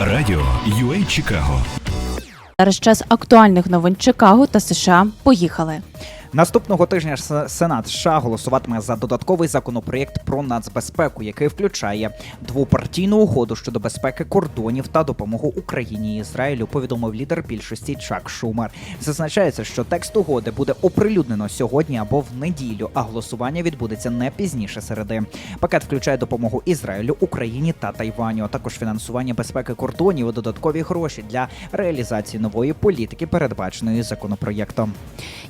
Радіо UA Чикаго. Зараз час актуальних новин Чикаго та США. Поїхали. Наступного тижня Сенат США голосуватиме за додатковий законопроєкт про нацбезпеку, який включає двопартійну угоду щодо безпеки кордонів та допомогу Україні і Ізраїлю. Повідомив лідер більшості Чак Шумер. Зазначається, що текст угоди буде оприлюднено сьогодні або в неділю, а голосування відбудеться не пізніше середи. Пакет включає допомогу Ізраїлю, Україні та Тайваню, а також фінансування безпеки кордонів і додаткові гроші для реалізації нової політики, передбаченої законопроєктом.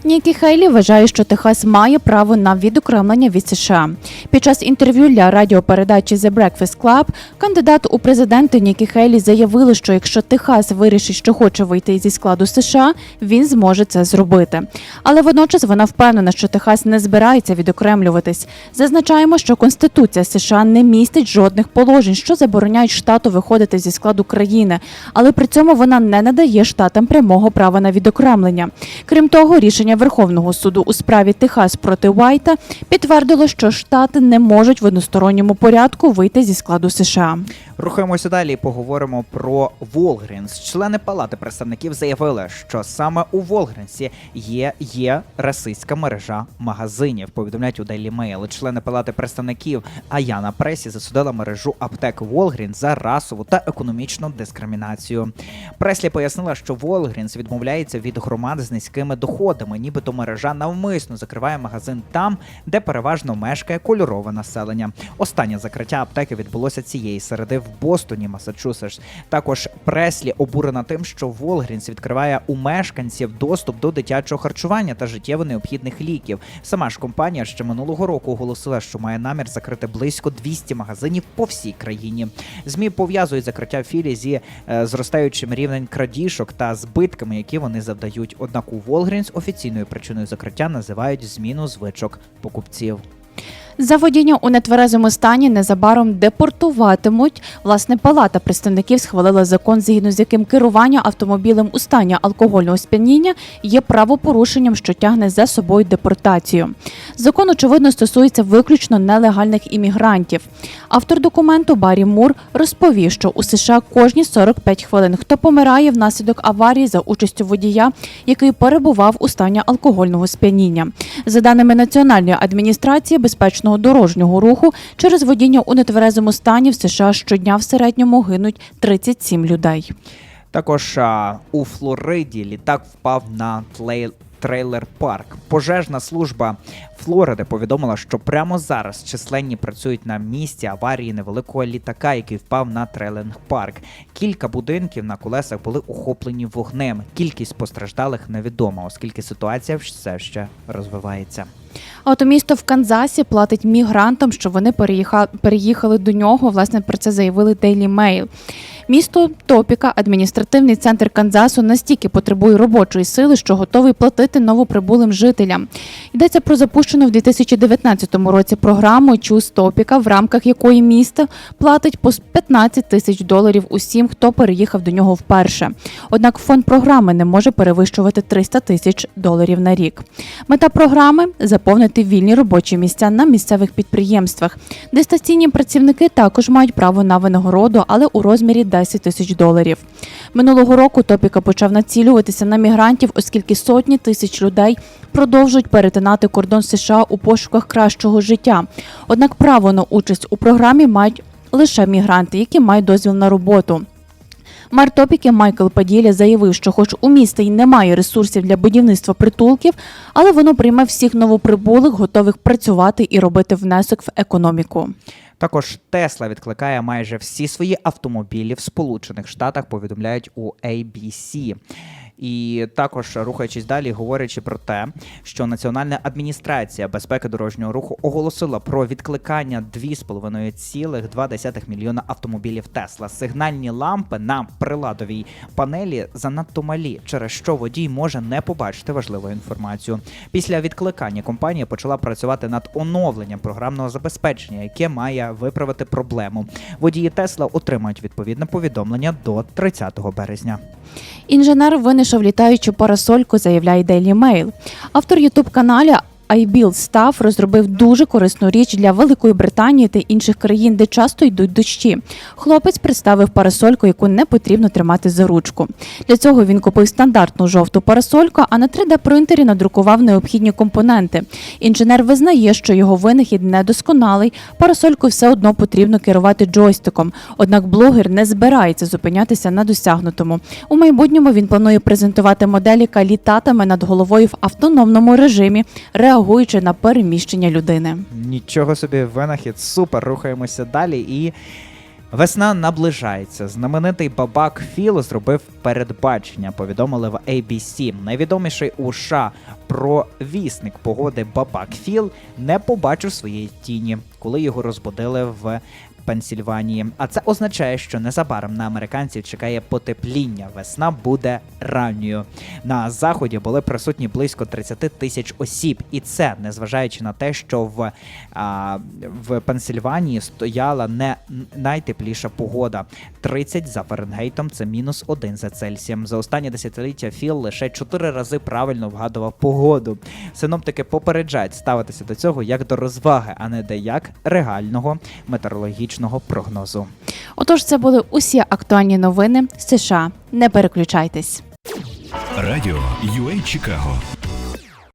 Нікі Хейлі вважає, що Техас має право на відокремлення від США. Під час інтерв'ю для радіопередачі The Breakfast Club кандидат у президенти Нікі Хейлі заявили, що якщо Техас вирішить, що хоче вийти зі складу США, він зможе це зробити. Але водночас вона впевнена, що Техас не збирається відокремлюватись. Зазначаємо, що Конституція США не містить жодних положень, що забороняють штату виходити зі складу країни, але при цьому вона не надає штатам прямого права на відокремлення. Крім того, рішення Верховного суду у справі Техас проти Уайта підтвердило, що штати не можуть в односторонньому порядку вийти зі складу США. Рухаємося далі і поговоримо про Волгрінс. Члени палати представників заявили, що саме у Волгрінсі є, є расистська мережа магазинів. Повідомляють у Daily Mail. Члени палати представників Аяна Пресі засудила мережу аптек Волгрінс за расову та економічну дискримінацію. Преслі пояснила, що Волгрінс відмовляється від громад з низькими доходами, нібито мережа навмисно закриває магазин там, де переважно мешкає кольорове населення. Останнє закриття аптеки відбулося цієї середи в Бостоні, Масачусетс. Також Преслі обурена тим, що Волгрінс відкриває у мешканців доступ до дитячого харчування та життєво необхідних ліків. Сама ж компанія ще минулого року оголосила, що має намір закрити близько 200 магазинів по всій країні. Змі пов'язують закриття філії зі е, зростаючим рівнем крадіжок та збитками, які вони завдають. Однак у Волгрінс офіційною причиною закриття називають зміну звичок покупців. За водіння у нетверезому стані незабаром депортуватимуть. Власне, палата представників схвалила закон, згідно з яким керування автомобілем у стані алкогольного сп'яніння є правопорушенням, що тягне за собою депортацію. Закон, очевидно, стосується виключно нелегальних іммігрантів. Автор документу Баррі Мур розповів, що у США кожні 45 хвилин хто помирає внаслідок аварії за участю водія, який перебував у стані алкогольного сп'яніння. За даними Національної адміністрації безпечного дорожнього руху, через водіння у нетверезому стані в США щодня в середньому гинуть 37 людей. Також а, у Флориді літак впав на тлей- трейлер парк. Пожежна служба Флориди повідомила, що прямо зараз численні працюють на місці аварії невеликого літака, який впав на трейлинг парк. Кілька будинків на колесах були охоплені вогнем. Кількість постраждалих невідома, оскільки ситуація все ще розвивається. А от місто в Канзасі платить мігрантам, що вони переїхали до нього. Власне, про це заявили Daily Mail. Місто Топіка, адміністративний центр Канзасу, настільки потребує робочої сили, що готовий платити новоприбулим жителям. Йдеться про запущену в 2019 році програму Чуз Топіка, в рамках якої місто платить по 15 тисяч доларів усім, хто переїхав до нього вперше. Однак фонд програми не може перевищувати 300 тисяч доларів на рік. Мета програми заповнити вільні робочі місця на місцевих підприємствах. Дистанційні працівники також мають право на винагороду, але у розмірі 10 тисяч доларів. Минулого року Топіка почав націлюватися на мігрантів, оскільки сотні тисяч людей продовжують перетинати кордон США у пошуках кращого життя. Однак право на участь у програмі мають лише мігранти, які мають дозвіл на роботу. Мер Топіки Майкл Паділя заявив, що хоч у міста й немає ресурсів для будівництва притулків, але воно прийме всіх новоприбулих, готових працювати і робити внесок в економіку. Також Тесла відкликає майже всі свої автомобілі в Сполучених Штатах, повідомляють у ABC. І також рухаючись далі, говорячи про те, що Національна адміністрація безпеки дорожнього руху оголосила про відкликання 2,5,2 мільйона автомобілів Тесла. Сигнальні лампи на приладовій панелі занадто малі, через що водій може не побачити важливу інформацію. Після відкликання компанія почала працювати над оновленням програмного забезпечення, яке має виправити проблему. Водії Тесла отримають відповідне повідомлення до 30 березня. Інженер винайшов літаючу парасольку, заявляє Daily Mail. Автор ютуб каналі iBuild Staff розробив дуже корисну річ для Великої Британії та інших країн, де часто йдуть дощі. Хлопець представив парасольку, яку не потрібно тримати за ручку. Для цього він купив стандартну жовту парасольку, а на 3D-принтері надрукував необхідні компоненти. Інженер визнає, що його винахід недосконалий. Парасолькою все одно потрібно керувати джойстиком. Однак блогер не збирається зупинятися на досягнутому. У майбутньому він планує презентувати модель, яка літатиме над головою в автономному режимі, реагуючи на переміщення людини. Нічого собі винахід, супер. Рухаємося далі і. Весна наближається. Знаменитий бабак Філ зробив передбачення. Повідомили в ABC. Найвідоміший у США провісник погоди бабак Філ не побачив своєї тіні, коли його розбудили в Пенсільванії. А це означає, що незабаром на американців чекає потепління. Весна буде ранньою. На заході були присутні близько 30 тисяч осіб, і це незважаючи на те, що в, а, в Пенсільванії стояла не найтепліша погода. 30 за Фаренгейтом це мінус 1 за Цельсієм. За останні десятиліття Філ лише 4 рази правильно вгадував погоду. Синоптики попереджають ставитися до цього як до розваги, а не де як реального метеорологічного прогнозу. Отож, це були усі актуальні новини з США. Не переключайтесь. Радіо UA Чикаго